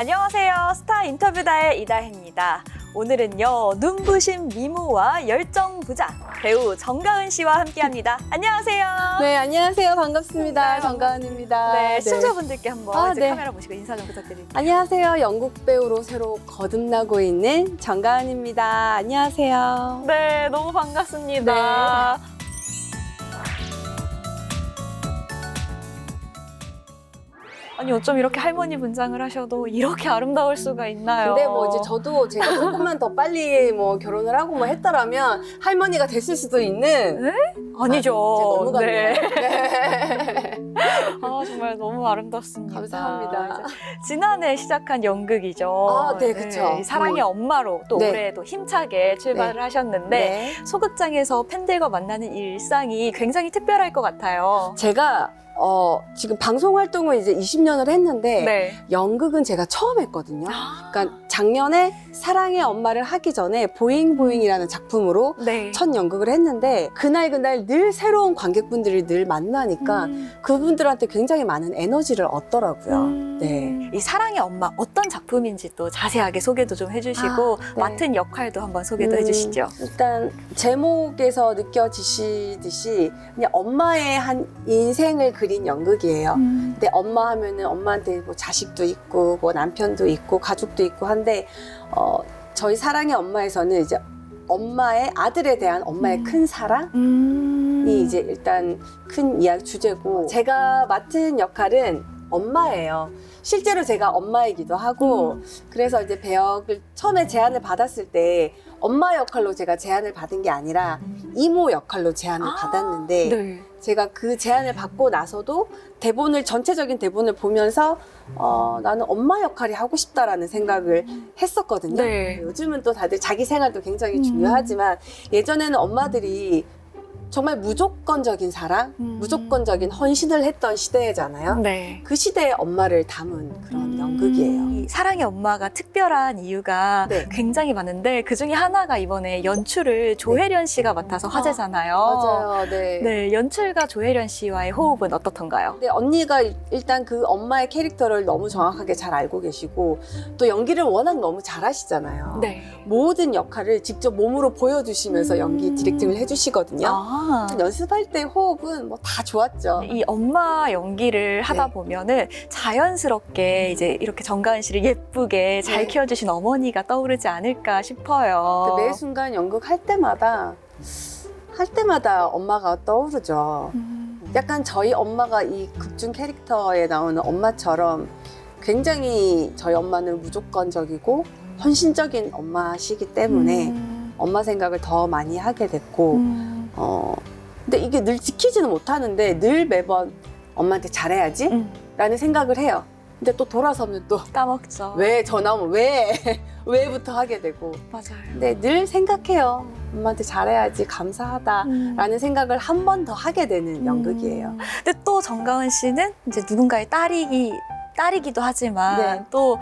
안녕하세요. 스타 인터뷰다의 이다혜입니다. 오늘은요, 눈부신 미모와 열정 부자 배우 정가은 씨와 함께 합니다. 안녕하세요. 네, 안녕하세요. 반갑습니다. 네, 정가은입니다. 네, 시청자분들께 한번 아, 이제 네. 카메라 보시고 인사 좀 부탁드립니다. 안녕하세요. 영국 배우로 새로 거듭나고 있는 정가은입니다. 안녕하세요. 네, 너무 반갑습니다. 아니 어쩜 이렇게 할머니 분장을 하셔도 이렇게 아름다울 수가 있나요? 근데 뭐 이제 저도 제가 조금만 더 빨리 뭐 결혼을 하고 뭐 했더라면 할머니가 됐을 수도 있는 아니죠. 아, 너무 네. 네. 아 정말 너무 아름답습니다. 감사합니다. 지난해 시작한 연극이죠. 아, 네, 그쵸. 이 사랑의 음. 엄마로 또 네. 올해 또 힘차게 출발을 하셨는데 네. 소극장에서 팬들과 만나는 일상이 굉장히 특별할 것 같아요. 제가 어, 지금 방송 활동을 이제 20년을 했는데 네. 연극은 제가 처음 했거든요. 아, 그러니까 작년에 사랑의 엄마를 하기 전에 보잉 보잉이라는 작품으로 네. 첫 연극을 했는데 그날 그날 늘 새로운 관객분들을 늘 만나니까 음. 그분들한테 굉장히 많은 에너지를 얻더라고요. 음. 네. 이 사랑의 엄마 어떤 작품인지 또 자세하게 소개도 좀 해주시고 아, 네. 맡은 역할도 한번 소개도 음, 해주시죠. 일단 제목에서 느껴지시듯이 그냥 엄마의 한 인생을 그린 연극이에요. 음. 근데 엄마 하면은 엄마한테 뭐 자식도 있고 뭐 남편도 있고 가족도 있고 한데 어 저희 사랑의 엄마에서는 이제 엄마의 아들에 대한 엄마의 음. 큰 사랑이 음. 이제 일단 큰 이야기 주제고 제가 맡은 역할은 엄마예요. 실제로 제가 엄마이기도 하고 음. 그래서 이제 배역을 처음에 제안을 받았을 때 엄마 역할로 제가 제안을 받은 게 아니라 이모 역할로 제안을 아, 받았는데 네. 제가 그 제안을 받고 나서도 대본을 전체적인 대본을 보면서 어, 나는 엄마 역할이 하고 싶다라는 생각을 했었거든요. 네. 요즘은 또 다들 자기 생활도 굉장히 음. 중요하지만 예전에는 엄마들이 정말 무조건적인 사랑, 음. 무조건적인 헌신을 했던 시대잖아요. 네. 그 시대의 엄마를 담은 그런 음. 연극이에요. 이 사랑의 엄마가 특별한 이유가 네. 굉장히 많은데 그 중에 하나가 이번에 연출을 조혜련 씨가 맡아서 화제잖아요. 맞아요. 네. 네, 연출가 조혜련 씨와의 호흡은 어떻던가요? 근데 언니가 일- 일단 그 엄마의 캐릭터를 너무 정확하게 잘 알고 계시고 또 연기를 워낙 너무 잘하시잖아요. 네. 모든 역할을 직접 몸으로 보여주시면서 연기 음. 디렉팅을 해주시거든요. 아. 연습할 때 호흡은 뭐 다 좋았죠. 이 엄마 연기를 하다 네. 보면은 자연스럽게 이제 이렇게 정가은 씨를 예쁘게 잘 네. 키워주신 어머니가 떠오르지 않을까 싶어요. 근데 매 순간 연극 할 때마다 할 때마다 엄마가 떠오르죠. 음. 약간 저희 엄마가 이 극중 캐릭터에 나오는 엄마처럼 굉장히 저희 엄마는 무조건적이고 헌신적인 엄마시기 때문에 음. 엄마 생각을 더 많이 하게 됐고 음. 어 근데 이게 늘 지키지는 못하는데 늘 매번 엄마한테 잘해야지 음. 라는 생각을 해요. 근데 또 돌아서면 또 까먹죠. 왜 전화 오면 왜 왜부터 하게 되고 맞아요. 근데 늘 생각해요. 엄마한테 잘해야지 감사하다라는 음. 생각을 한 번 더 하게 되는 연극이에요. 음. 근데 또 정가은 씨는 이제 누군가의 딸이기 딸이기도 하지만 네. 또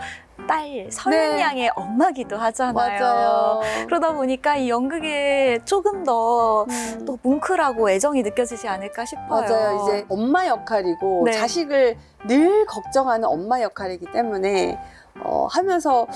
딸 서윤 네. 양의 엄마기도 하잖아요. 맞아요. 그러다 보니까 이 연극에 조금 더 음. 또 뭉클하고 애정이 느껴지지 않을까 싶어요. 맞아요. 이제 엄마 역할이고 네. 자식을 늘 걱정하는 엄마 역할이기 때문에 어, 하면서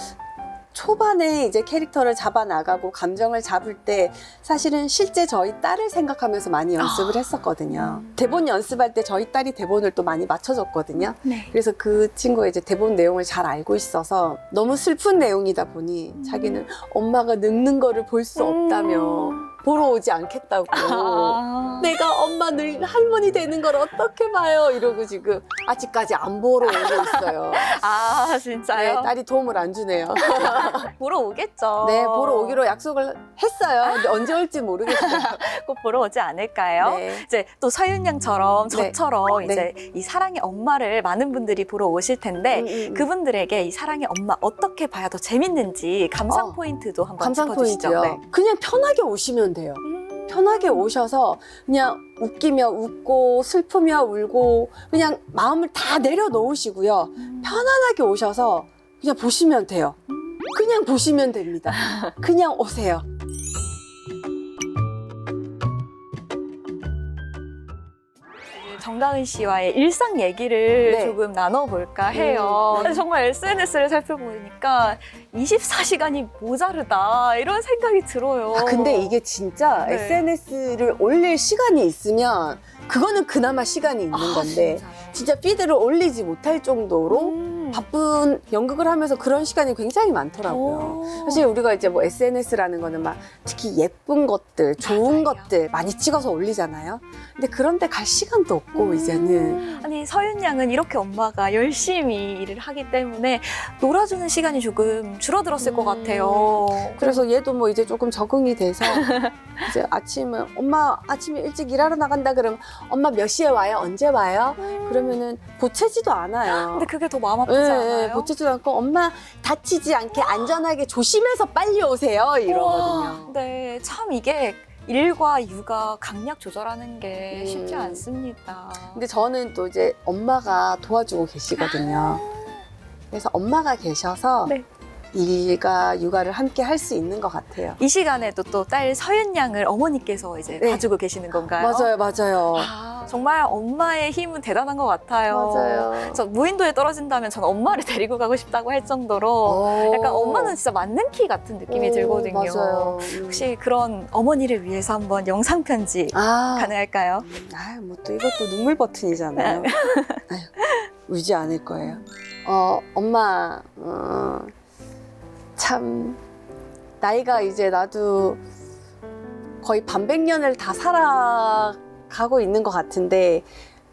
초반에 이제 캐릭터를 잡아 나가고 감정을 잡을 때 사실은 실제 저희 딸을 생각하면서 많이 연습을 아. 했었거든요. 대본 연습할 때 저희 딸이 대본을 또 많이 맞춰줬거든요. 네. 그래서 그 친구가 이제 대본 내용을 잘 알고 있어서 너무 슬픈 내용이다 보니 자기는 엄마가 늙는 거를 볼 수 없다며 보러 오지 않겠다고. 아. 내가 엄마 늘 할머니 되는 걸 어떻게 봐요? 이러고 지금 아직까지 안 보러 오고 있어요. 아 네, 진짜요? 딸이 도움을 안 주네요. 보러 오겠죠. 네, 보러 오기로 약속을 했어요. 근데 언제 올지 모르겠어요. 꼭 보러 오지 않을까요? 네. 이제 또 서윤 양처럼 네. 저처럼 네. 이제 이 사랑의 엄마를 많은 분들이 보러 오실 텐데 음, 음, 음. 그분들에게 이 사랑의 엄마 어떻게 봐야 더 재밌는지 감상 어, 포인트도 한번 감상 짚어주시죠. 포인트요. 네. 그냥 편하게 오시면 돼요. 음. 편하게 오셔서 그냥 웃기며 웃고 슬프며 울고 그냥 마음을 다 내려놓으시고요. 음. 편안하게 오셔서 그냥 보시면 돼요. 그냥 보시면 됩니다. 그냥 오세요. 정 정가은 씨와의 일상 얘기를 네. 조금 나눠볼까 해요. 음, 네. 정말 SNS를 살펴보니까 24시간이 모자르다 이런 생각이 들어요. 아, 근데 이게 진짜 네. SNS를 올릴 시간이 있으면 그거는 그나마 시간이 있는 아, 건데 진짜요? 진짜 피드를 올리지 못할 정도로 음. 바쁜 연극을 하면서 그런 시간이 굉장히 많더라고요. 오. 사실 우리가 이제 뭐 SNS라는 거는 막 특히 예쁜 것들, 좋은 맞아요. 것들 많이 찍어서 올리잖아요. 근데 그런데 갈 시간도 없고 음. 이제는 아니 서윤 양은 이렇게 엄마가 열심히 일을 하기 때문에 놀아주는 시간이 조금 줄어들었을 것 음. 같아요. 그래서 얘도 뭐 이제 조금 적응이 돼서 이제 아침은 엄마 아침에 일찍 일하러 나간다 그러면 엄마 몇 시에 와요? 언제 와요? 그러면은 보채지도 않아요. 근데 그게 더 마음 아 프지 예, 않아요? 예, 않고 엄마 다치지 않게 안전하게 조심해서 빨리 오세요 이러거든요. 네, 참 이게 일과 육아 강약 조절하는 게 음. 쉽지 않습니다. 근데 저는 또 이제 엄마가 도와주고 계시거든요. 그래서 엄마가 계셔서 네. 일과 육아를 함께 할 수 있는 것 같아요. 이 시간에도 또 딸 서윤 양을 어머니께서 이제 네. 봐주고 계시는 건가요? 맞아요, 맞아요. 아, 정말 엄마의 힘은 대단한 것 같아요. 맞아요. 저 무인도에 떨어진다면 전 엄마를 데리고 가고 싶다고 할 정도로 오. 약간 엄마는 진짜 맞는 키 같은 느낌이 오, 들거든요. 맞아요. 음. 혹시 그런 어머니를 위해서 한번 영상 편지 아, 가능할까요? 아유, 뭐 또 이것도 눈물 버튼이잖아요. 아유, 울지 않을 거예요. 어, 엄마, 어, 참, 나이가 이제 나도 거의 반백년을 다 살아 가고 있는 것 같은데,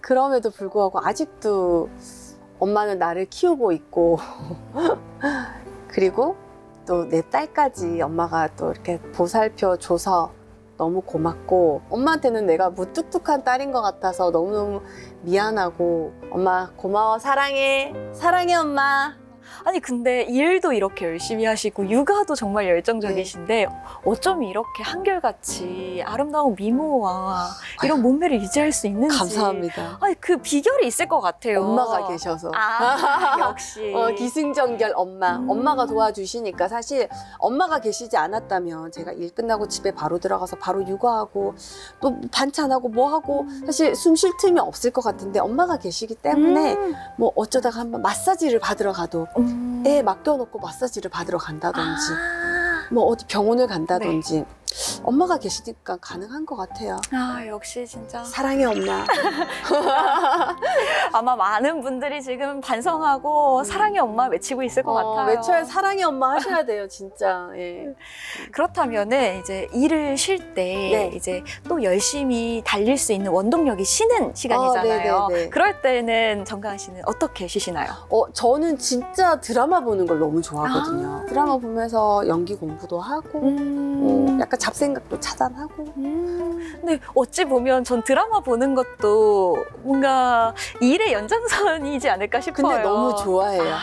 그럼에도 불구하고 아직도 엄마는 나를 키우고 있고, 그리고 또 내 딸까지 엄마가 또 이렇게 보살펴 줘서 너무 고맙고 엄마한테는 내가 무뚝뚝한 딸인 것 같아서 너무너무 미안하고 엄마 고마워 사랑해 사랑해 엄마 아니 근데 일도 이렇게 열심히 하시고 육아도 정말 열정적이신데 어쩜 이렇게 한결같이 아름다운 미모와 이런 몸매를 유지할 수 있는지 감사합니다 아니 그 비결이 있을 것 같아요. 엄마가 계셔서 아 역시. 어, 기승전결 엄마 음. 엄마가 도와주시니까 사실 엄마가 계시지 않았다면 제가 일 끝나고 집에 바로 들어가서 바로 육아하고 또 반찬하고 뭐 하고 사실 숨 쉴 틈이 없을 것 같은데 엄마가 계시기 때문에 음. 뭐 어쩌다가 한번 마사지를 받으러 가도 음. 애 맡겨놓고 마사지를 받으러 간다든지 아, 뭐 어디 병원을 간다든지 엄마가 계시니까 가능한 것 같아요. 아 역시 진짜 사랑해 엄마. 아마 많은 분들이 지금 반성하고 사랑의 엄마 외치고 있을 것 어, 같아요. 외쳐야 사랑해 엄마 하셔야 돼요 진짜. 예. 그렇다면은 이제 일을 쉴 때 네. 이제 또 열심히 달릴 수 있는 원동력이 쉬는 시간이잖아요. 어, 네네 네. 그럴 때는 정가은 씨는 어떻게 쉬시나요? 어 저는 진짜 드라마 보는 걸 너무 좋아하거든요. 아. 드라마 보면서 연기 공부도 하고 음. 어, 약간 잡생각도 차단하고. 음. 근데 어찌 보면 전 드라마 보는 것도 뭔가 일의 연장선이지 않을까 싶어요. 근데 너무 좋아해요. 아,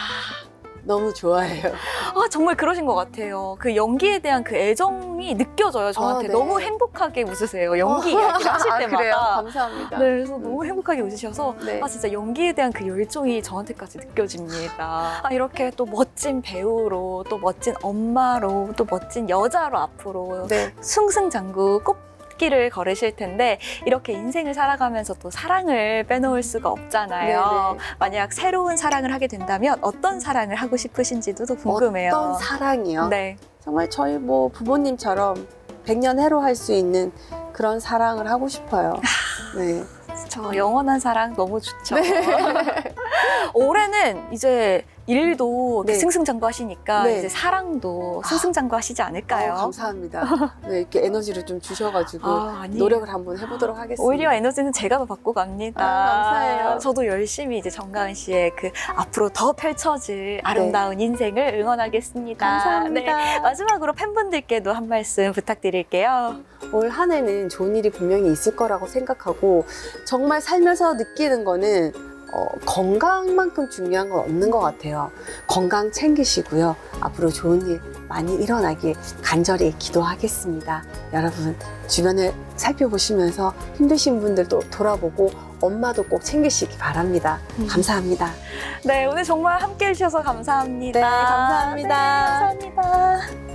너무 좋아해요. 아, 정말 그러신 것 같아요. 그 연기에 대한 그 애정이 느껴져요. 저한테 아, 네. 너무 행복하게 웃으세요. 연기 이야기를 하실 아, 때마다. 그래요. 감사합니다. 네, 그래서 너무 행복하게 웃으셔서 네. 아 진짜 연기에 대한 그 열정이 저한테까지 느껴집니다. 아, 이렇게 또 멋진 배우로 또 멋진 엄마로 또 멋진 여자로 앞으로 네. 승승장구 꽃 길을 걸으실 텐데 이렇게 인생을 살아가면서 또 사랑을 빼놓을 수가 없잖아요. 네네. 만약 새로운 사랑을 하게 된다면 어떤 사랑을 하고 싶으신지도 또 궁금해요. 어떤 사랑이요? 네. 정말 저희 뭐 부모님처럼 백년 해로 할 수 있는 그런 사랑을 하고 싶어요. 네. 저 영원한 사랑 너무 좋죠. 네. 올해는 이제 일도 네. 승승장구 하시니까 네. 이제 사랑도 승승장구 하시지 않을까요? 어, 감사합니다. 네, 이렇게 에너지를 좀 주셔가지고 아. 노력을 한번 해보도록 하겠습니다. 오히려 에너지는 제가 더 받고 갑니다. 아, 감사해요. 저도 열심히 이제 정가은 씨의 그 앞으로 더 펼쳐질 아름다운 인생을 응원하겠습니다. 네. 감사합니다. 네, 마지막으로 팬분들께도 한 말씀 부탁드릴게요. 올 한 해는 좋은 일이 분명히 있을 거라고 생각하고 정말 살면서 느끼는 거는 어, 건강만큼 중요한 건 없는 것 같아요. 건강 챙기시고요. 앞으로 좋은 일 많이 일어나길 간절히 기도하겠습니다. 여러분 주변을 살펴보시면서 힘드신 분들도 돌아보고 엄마도 꼭 챙기시기 바랍니다. 음. 감사합니다. 네, 오늘 정말 함께 해주셔서 감사합니다. 네, 감사합니다. 네, 감사합니다.